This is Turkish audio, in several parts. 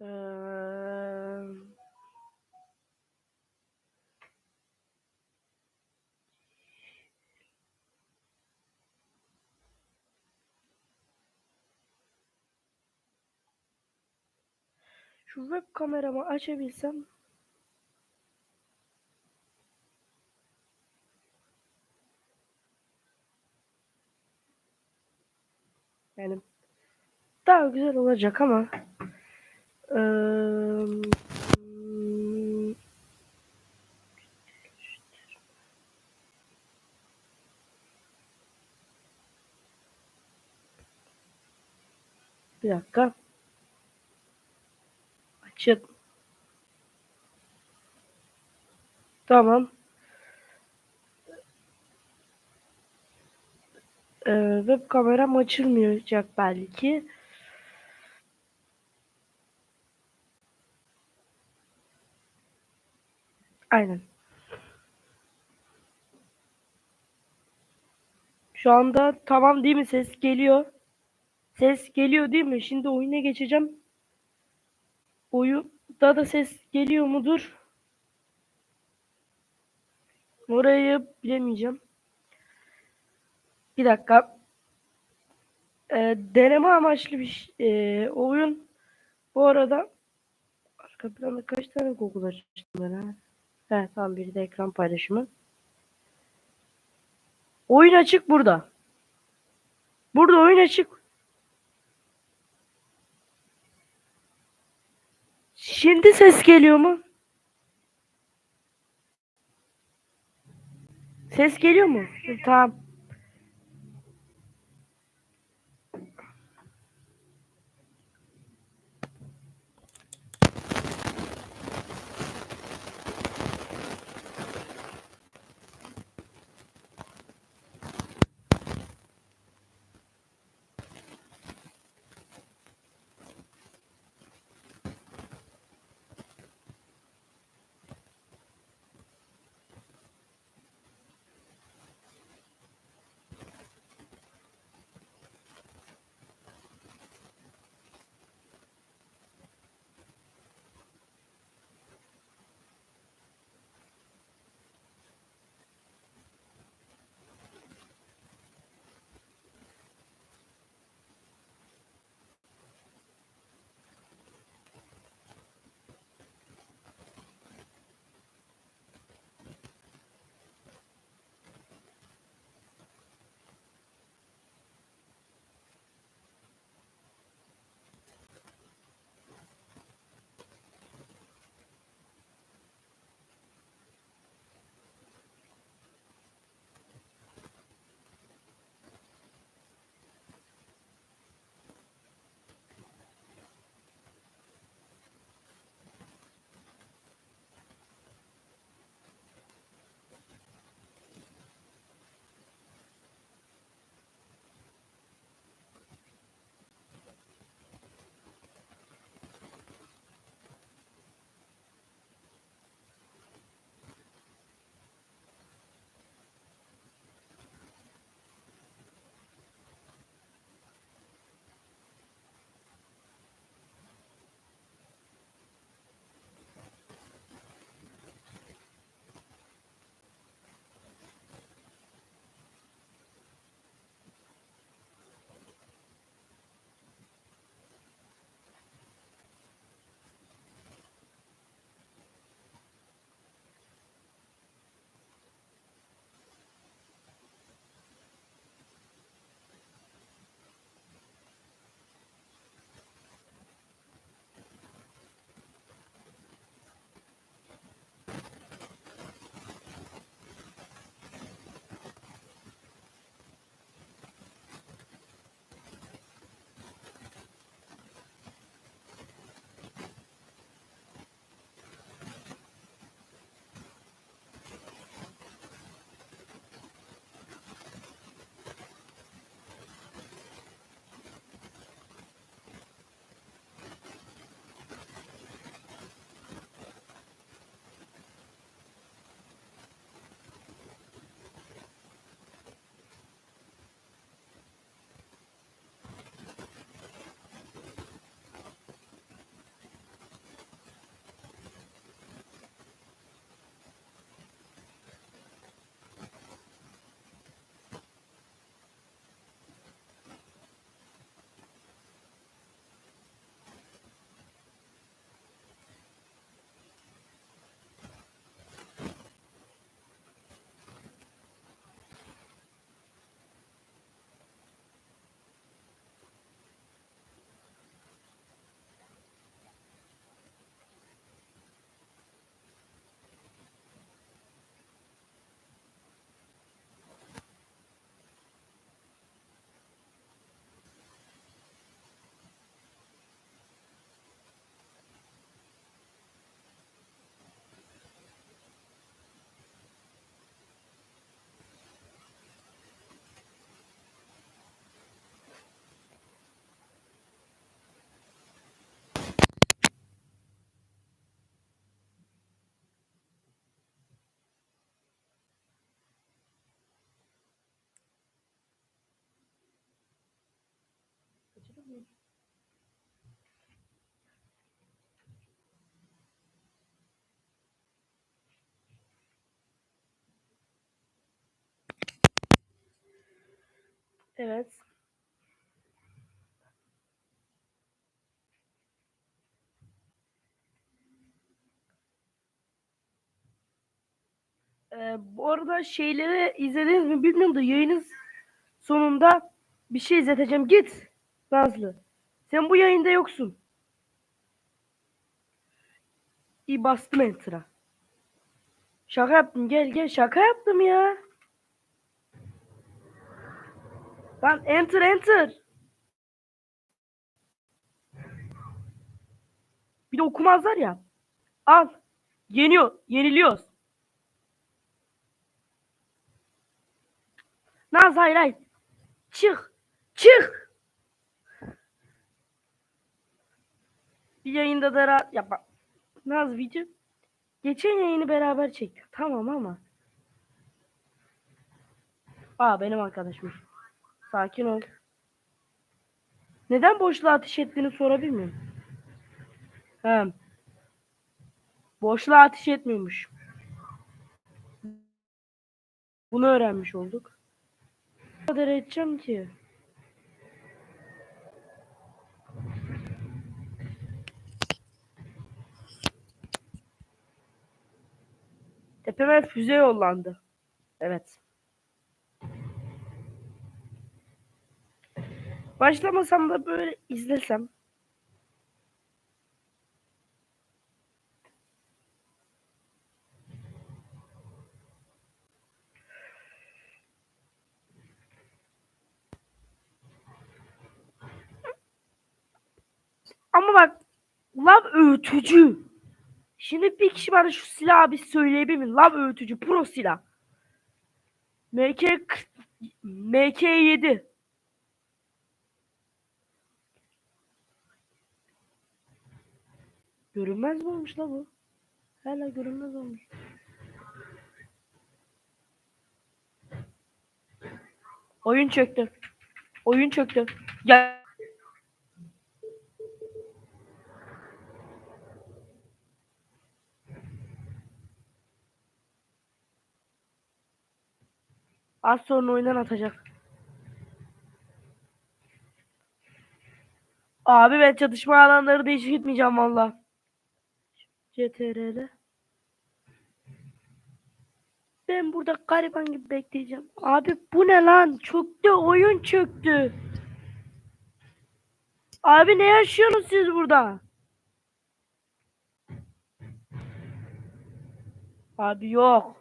Şu web kameramı açabilsem. Yani daha güzel olacak ama eee, bir dakika. Açık. Tamam. Eee, web kameram açılmayacak belki aynen Şu anda tamam değil mi? Ses geliyor. Ses geliyor değil mi? Şimdi oyuna geçeceğim. Oyunda da ses geliyor mudur? Orayı bilemeyeceğim. Bir dakika. Ee, deneme amaçlı bir ee, oyun. Bu arada arka planda kaç tane Google açtım ben ha? He tamam biri de ekran paylaşımı. Oyun açık burada. Burada oyun açık. Şimdi ses geliyor mu? Ses geliyor mu? Tamam. Evet. Ee, bu arada şeyleri izlediniz mi bilmiyorum da yayının sonunda bir şey izleteceğim. Git Nazlı. Sen bu yayında yoksun. İyi bastım enter'a. Şaka yaptım. Gel gel şaka yaptım ya. Lan enter enter. Bir de okumazlar ya. Al. Yeniyor. Yeniliyoruz. Naz hayır hayır. Çık. Çık. Bir yayında da rahat yapma. Naz video. Geçen yayını beraber çektik. Tamam ama. Aa benim arkadaşım. Sakin ol. Neden boşluğa ateş ettiğini sorabilir miyim? He. Boşluğa ateş etmiyormuş. Bunu öğrenmiş olduk. Ne kadar edeceğim ki? Tepeme füze yollandı. Evet. Başlamasam da böyle izlesem. Ama bak lav öğütücü. Şimdi bir kişi bana şu silahı bir söyleyebilir mi? Lav öğütücü pro silah. MK MK7. Görünmez mi olmuş la bu? Hala görünmez olmuş. Oyun çöktü. Oyun çöktü. Ya Az sonra oyundan atacak. Abi ben çatışma alanları değişik etmeyeceğim valla. CTRL. Ben burada gariban gibi bekleyeceğim. Abi bu ne lan? Çöktü oyun çöktü. Abi ne yaşıyorsunuz siz burada? Abi yok.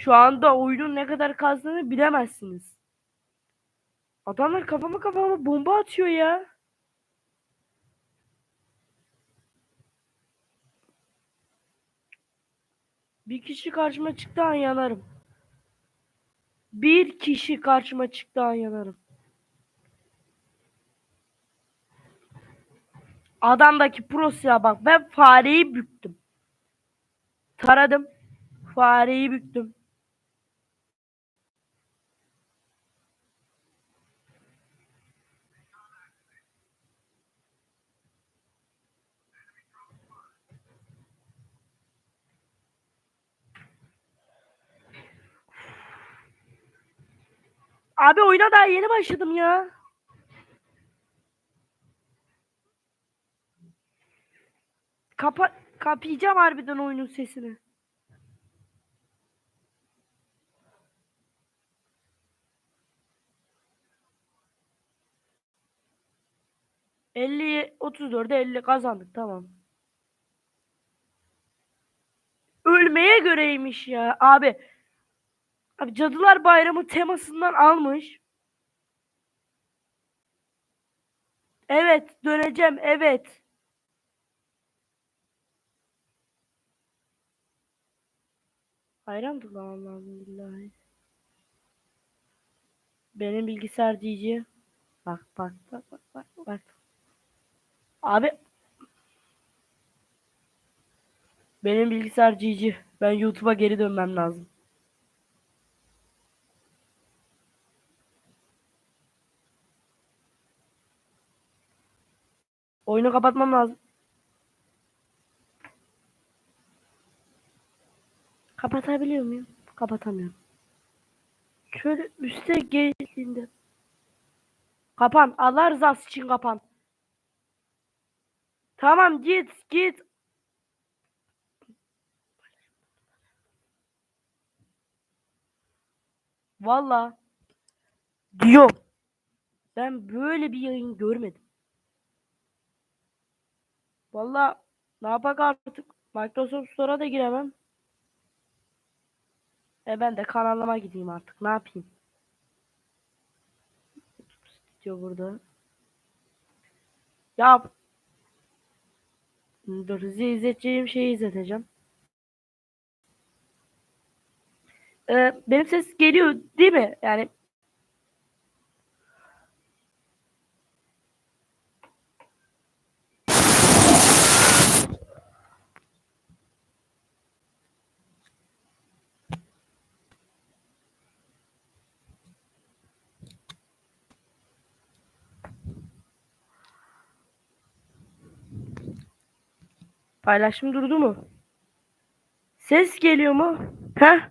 Şu anda oyunun ne kadar kazdığını bilemezsiniz. Adamlar kafama kafama bomba atıyor ya. Bir kişi karşıma çıktı an yanarım. Bir kişi karşıma çıktı an yanarım. Adamdaki pro silah bak ben fareyi büktüm. Taradım. Fareyi büktüm. Abi oyuna daha yeni başladım ya. Kapa kapayacağım harbiden oyunun sesini. Elli, otuz dörde elli kazandık tamam. Ölmeye göreymiş ya abi. Abi Cadılar Bayramı temasından almış. Evet döneceğim evet. Bayram kutlamam lazım billahi. Benim bilgisayar diyeceği. Bak bak bak bak bak bak. Abi. Benim bilgisayar GG. Ben YouTube'a geri dönmem lazım. Oyunu kapatmam lazım. Kapatabiliyor muyum? Kapatamıyorum. Şöyle üste geldiğinde. Kapan. Allah rızası için kapan. Tamam git git. Valla diyorum. Ben böyle bir yayın görmedim. Valla ne yapak artık? Microsoft Store'a da giremem. E ben de kanalıma gideyim artık. Ne yapayım? Diyor burada. Ya dur size izleteceğim şeyi izleteceğim. Ee, benim ses geliyor değil mi? Yani paylaşım durdu mu? Ses geliyor mu? Heh.